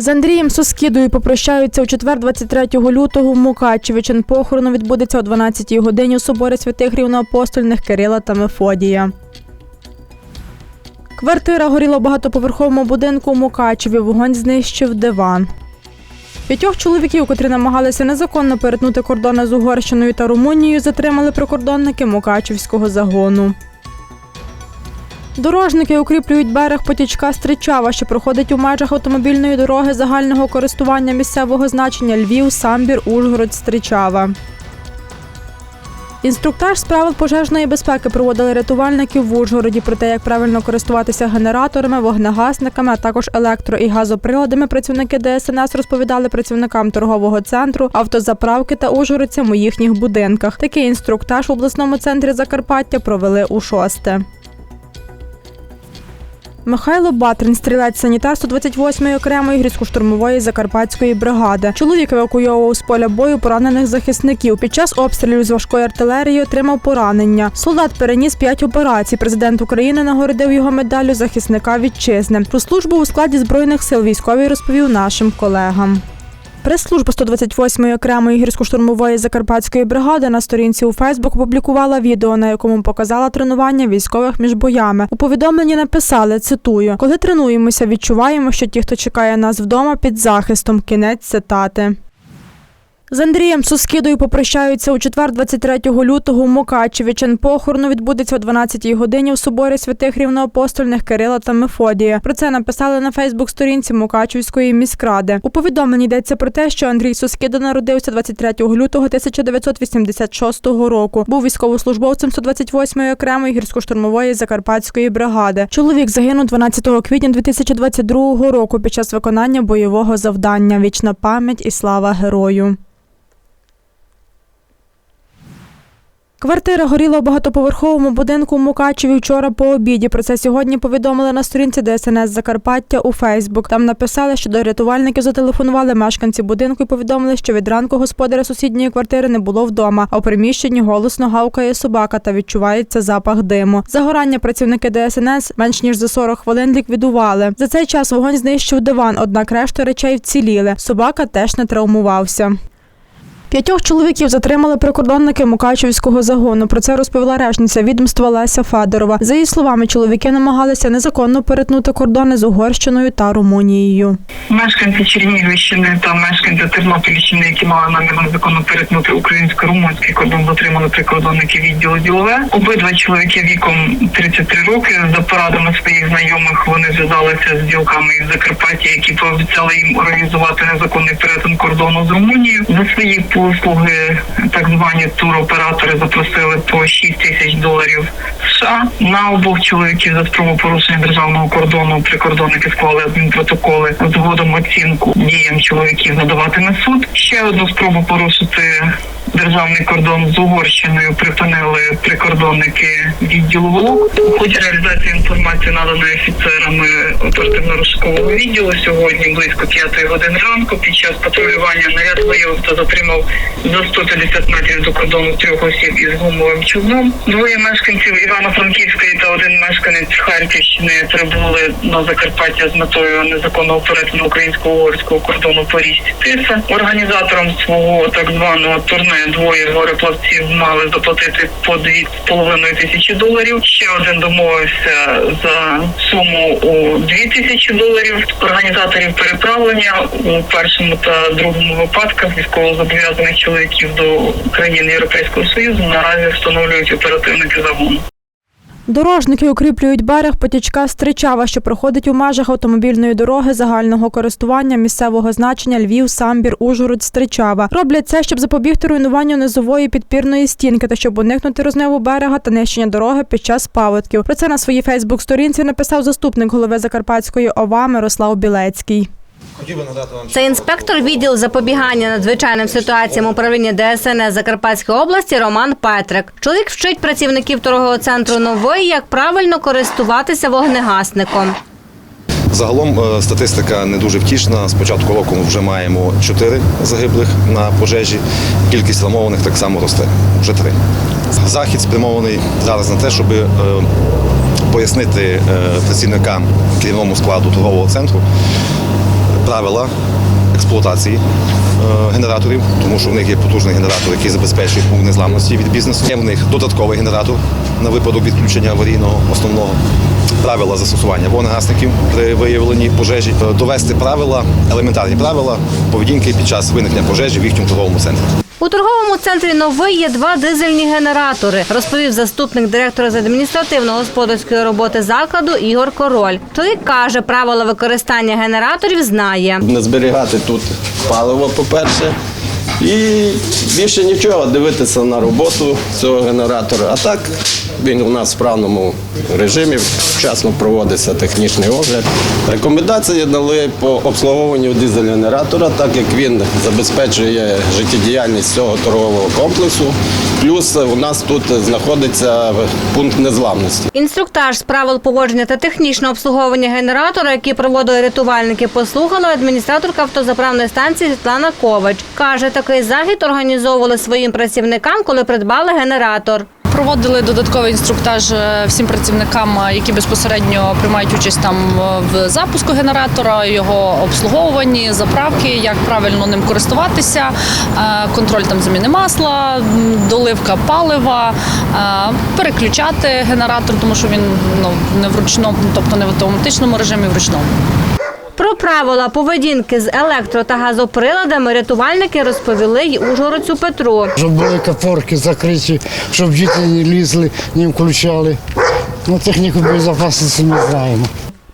З Андрієм Соскідою попрощаються у четвер 23 лютого в Мукачеві. Похорону відбудеться о 12-й годині у соборі святих рівноапостольних Кирила та Мефодія. Квартира горіла в багатоповерховому будинку у Мукачеві. Вогонь знищив диван. П'ятьох чоловіків, котрі намагалися незаконно перетнути кордони з Угорщиною та Румунією, затримали прикордонники Мукачівського загону. Дорожники укріплюють берег потічка Стричава, що проходить у межах автомобільної дороги загального користування місцевого значення Львів, Самбір, Ужгород, Стричава. Інструктаж з правил пожежної безпеки проводили рятувальники в Ужгороді про те, як правильно користуватися генераторами, вогнегасниками, а також електро і газоприладами. Працівники ДСНС розповідали працівникам торгового центру, автозаправки та ужгородцям у їхніх будинках. Такий інструктаж в обласному центрі Закарпаття провели у шосте. Михайло Батрин, стрілець санітар 128-ї окремої гірсько-штурмової закарпатської бригади. Чоловік евакуйовував з поля бою поранених захисників. Під час обстрілів з важкої артилерії отримав поранення. Солдат переніс п'ять операцій. Президент України нагородив його медаллю захисника вітчизни. Про службу у складі збройних сил військовий розповів нашим колегам. Прес-служба 128-ї окремої гірсько-штурмової закарпатської бригади на сторінці у Фейсбук опублікувала відео, на якому показала тренування військових між боями. У повідомленні написали: цитую: коли тренуємося, відчуваємо, що ті, хто чекає нас вдома, під захистом. Кінець цитати. З Андрієм Соскідою попрощаються у четвер 23 лютого у Мукачеві. Чин похорону відбудеться о 12-й годині в соборі святих рівноапостольних Кирила та Мефодія. Про це написали на Фейсбук-сторінці Мукачевської міськради. У повідомленні йдеться про те, що Андрій Соскіда народився 23 лютого 1986 року. Був військовослужбовцем 128-ї окремої гірсько-штурмової закарпатської бригади. Чоловік загинув 12 квітня 2022 року під час виконання бойового завдання. Вічна пам'ять і слава герою. Квартира горіла в багатоповерховому будинку у Мукачеві вчора по обіді. Про це сьогодні повідомили на сторінці ДСНС Закарпаття у Фейсбук. Там написали, що до рятувальників зателефонували мешканці будинку і повідомили, що від ранку господаря сусідньої квартири не було вдома, а у приміщенні голосно гавкає собака та відчувається запах диму. Загорання працівники ДСНС менш ніж за 40 хвилин ліквідували. За цей час вогонь знищив диван, однак решта речей вціліли. Собака теж не травмувався. П'ятьох чоловіків затримали прикордонники Мукачівського загону. Про це розповіла речниця відомства Леся Федорова. За її словами, чоловіки намагалися незаконно перетнути кордони з Угорщиною та Румунією. Мешканці Чернігівщини та мешканці Тернопільщини, які мали намір незаконно перетнути українсько-румунський кордон, затримали прикордонники відділу ділове. Обидва чоловіки віком 33 роки. За порадами своїх знайомих вони зв'язалися з ділками із Закарпаття, які пообіцяли їм організувати незаконний перетин кордону з Румунією. За свої послуги так звані туроператори запросили по 6 тисяч доларів США. На обох чоловіків за спробу порушення державного кордону прикордонники склали адмінпротоколи. Згодом оцінку діям чоловіків надаватиме суд. Ще одну спробу порушити державний кордон з Угорщиною припинили прикордонники відділу ВОЛОК. У ході реалізації інформації наданої офіцерами оперативно-розшукового відділу сьогодні близько 5 години ранку під час патрулювання наряд виявив та затримав за 150 метрів до кордону трьох осіб із гумовим човном. Двоє мешканців Івано-Франківської та один мешканець Харківщини прибули на Закарпаття з метою незаконного перетину українсько-угорського кордону по річці Тиса. Організатором свого так званого турне двоє горе-плавців мали заплатити по 2,5 тисячі доларів. Ще один домовився за суму у 2 тисячі доларів. Організаторів переправлення у першому та другому випадках військовозобов'язаних чоловіків до країн Європейського Союзу наразі встановлюють оперативники загону. Дорожники укріплюють берег потічка Стричава, що проходить у межах автомобільної дороги загального користування місцевого значення Львів, Самбір, Ужгород, Стричава. Роблять це, щоб запобігти руйнуванню низової підпірної стінки та щоб уникнути розмиву берега та нищення дороги під час паводків. Про це на своїй Фейсбук-сторінці написав заступник голови Закарпатської ОВА Мирослав Білецький. Хотів би надати вам Це інспектор відділу запобігання надзвичайним ситуаціям управління ДСНС Закарпатської області Роман Петрик. Чоловік вчить працівників торгового центру новий, як правильно користуватися вогнегасником. загалом е, статистика не дуже втішна. З початку року ми вже маємо 4 загиблих на пожежі. Кількість травмованих так само росте. Вже три. Захід спрямований зараз на те, щоб е, пояснити е, працівникам керівному складу торгового центру правила експлуатації е, генераторів, тому що в них є потужний генератор, який забезпечує пункт незламності від бізнесу. Є в них додатковий генератор на випадок відключення аварійного основного. Правила застосування вогнегасників при виявленні пожежі, Е, довести правила, елементарні правила поведінки під час виникнення пожежі в їхньому торговому центрі. У торговому центрі новий є два дизельні генератори, розповів заступник директора з адміністративно-господарської роботи закладу Ігор Король. Чоловік каже, правила використання генераторів знає. не зберігати тут паливо, по-перше. І більше нічого дивитися на роботу цього генератора. А так він у нас в справному режимі, вчасно проводиться технічний огляд. Рекомендації дали по обслуговуванню дизель-генератора, так як він забезпечує життєдіяльність цього торгового комплексу. Плюс у нас тут знаходиться пункт незламності. Інструктаж з правил поводження та технічного обслуговування генератора, який проводили рятувальники, послухала адміністраторка автозаправної станції Світлана Ковач. Каже, такий захід організовували своїм працівникам, коли придбали генератор. Проводили додатковий інструктаж е, всім працівникам, е, які безпосередньо приймають участь там е, в запуску генератора, його обслуговуванні, заправки, як правильно ним користуватися, контроль там заміни масла, доливка палива, переключати генератор, тому що він ну не в ручному, тобто не в автоматичному режимі, в ручному. Про правила поведінки з електро та газоприладами рятувальники розповіли й ужгородцю Петру. Щоб були кафорки закриті, щоб діти не лізли, не включали. Ну, техніку безпечності не знаємо.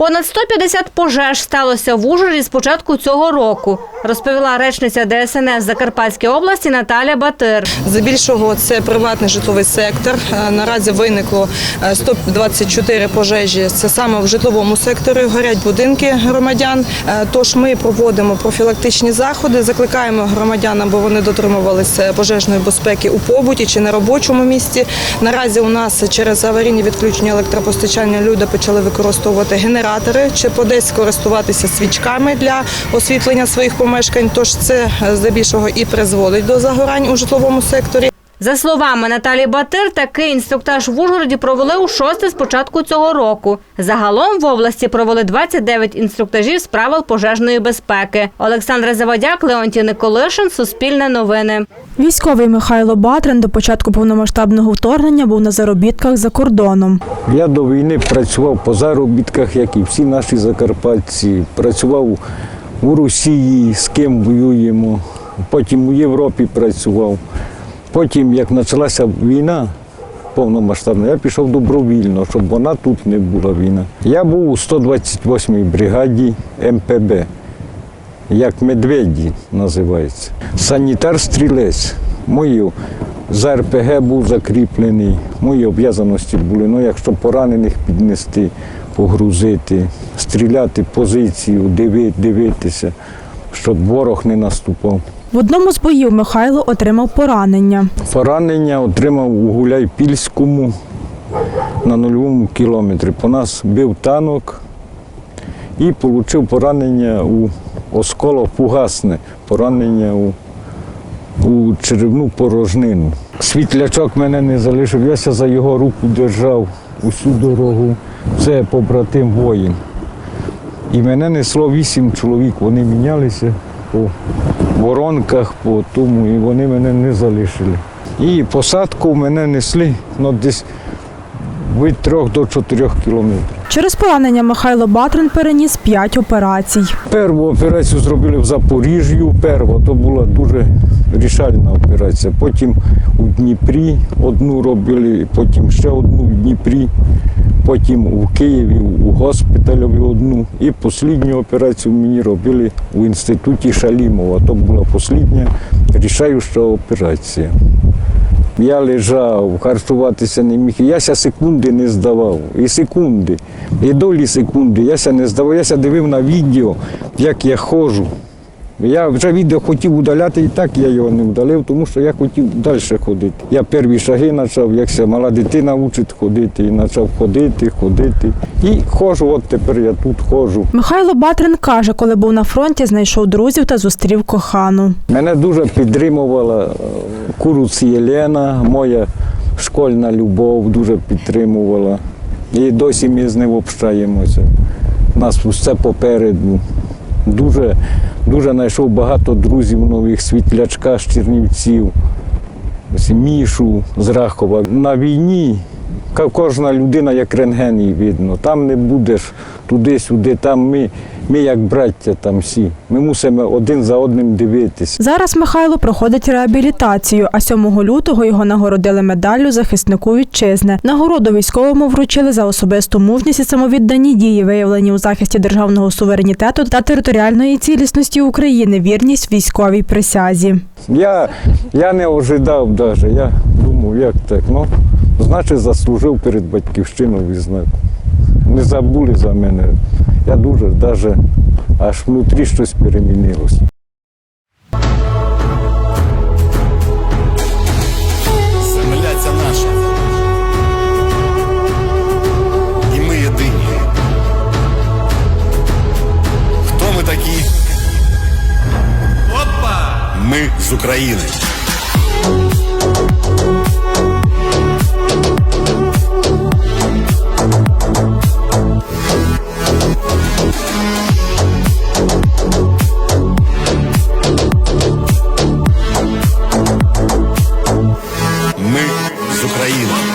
Понад 150 пожеж сталося в Ужгороді з початку цього року, розповіла речниця ДСНС Закарпатської області Наталя Батир. Здебільшого це приватний житловий сектор. Е, Наразі виникло е, 124 пожежі. Це саме в житловому секторі. Горять будинки громадян. Е, Тож ми проводимо профілактичні заходи, закликаємо громадян, аби вони дотримувалися пожежної безпеки у побуті чи на робочому місці. Наразі у нас через аварійні відключення електропостачання люди почали використовувати генератори чи подесь користуватися свічками для освітлення своїх помешкань. Тож це е, здебільшого і призводить до загорань у житловому секторі. За словами Наталі Батир, такий інструктаж в Ужгороді провели у шосте з початку цього року. Загалом в області провели 29 інструктажів з правил пожежної безпеки. Олександра Заводяк, Леонтій Николишин, Суспільне новини. Військовий Михайло Батрин до початку повномасштабного вторгнення був на заробітках за кордоном. Я до війни працював по заробітках, як і всі наші закарпатці. Працював у Росії, з ким воюємо. Потім у Європі працював. Потім, як почалася війна повномасштабна, я пішов добровільно, щоб вона тут не була війна. Я був у 128-й бригаді МПБ, як медведі називається. Санітар-стрілець. Мої за РПГ був закріплений, мої обов'язаності були. Ну, якщо поранених піднести, погрузити, стріляти позицію, диви- дивитися, щоб ворог не наступав. В одному з боїв Михайло отримав поранення. Поранення отримав у Гуляйпільському на нульовому кілометрі. По нас бив танок і отримав поранення у осколо фугасне, поранення у, у черевну порожнину. Світлячок мене не залишив, я за його руку держав усю дорогу. Це побратим воїн. І мене несло вісім чоловік, вони мінялися по воронках, по тому, і вони мене не залишили. І посадку мене несли ну, десь від трьох до чотирьох кілометрів. Через поранення Михайло Батрин переніс 5 операцій. Першу операцію зробили в Запоріжжі, перша, то була дуже рішальна операція. Потім у Дніпрі одну робили, потім ще одну в Дніпрі, потім у Києві, у госпіталі одну. І останню операцію мені робили у інституті Шалімова. То була остання рішаюча операція. Я лежав, харчуватися не міг. Я ся секунди не здавав. І секунди, і долі секунди. Я ся не здавав. Я ся дивив на відео, як я ходжу. Я вже відео хотів удаляти, і так я його не удалив, тому що я хотів далі ходити. Я перші шаги почав, як ся мала дитина учить ходити, і почав ходити, ходити. І ходжу, от тепер я тут ходжу. Михайло Батрин каже, коли був на фронті, знайшов друзів та зустрів кохану. Мене дуже підтримувала е, Куруц Єлена, моя школьна любов дуже підтримувала. І досі ми з ним общаємося. У нас все попереду. Дуже, дуже знайшов багато друзів нових, світлячка з Чернівців, Мішу з Рахова. На війні кожна людина як рентген її видно. Там не будеш туди-сюди, там ми, ми як браття там всі. Ми мусимо один за одним дивитись. Зараз Михайло проходить реабілітацію, а 7 лютого його нагородили медаллю захиснику вітчизни. Нагороду військовому вручили за особисту мужність і самовіддані дії, виявлені у захисті державного суверенітету та територіальної цілісності України, вірність військовій присязі. Я, я не ожидав навіть. Я як так. Ну, значить, заслужив перед батьківщиною відзнаку. Не забули за мене. Я дуже навіть аж внутрі щось перемінилося. Земля ця наша. І ми єдині. Хто ми такі? Опа! Ми з України. Ми з України.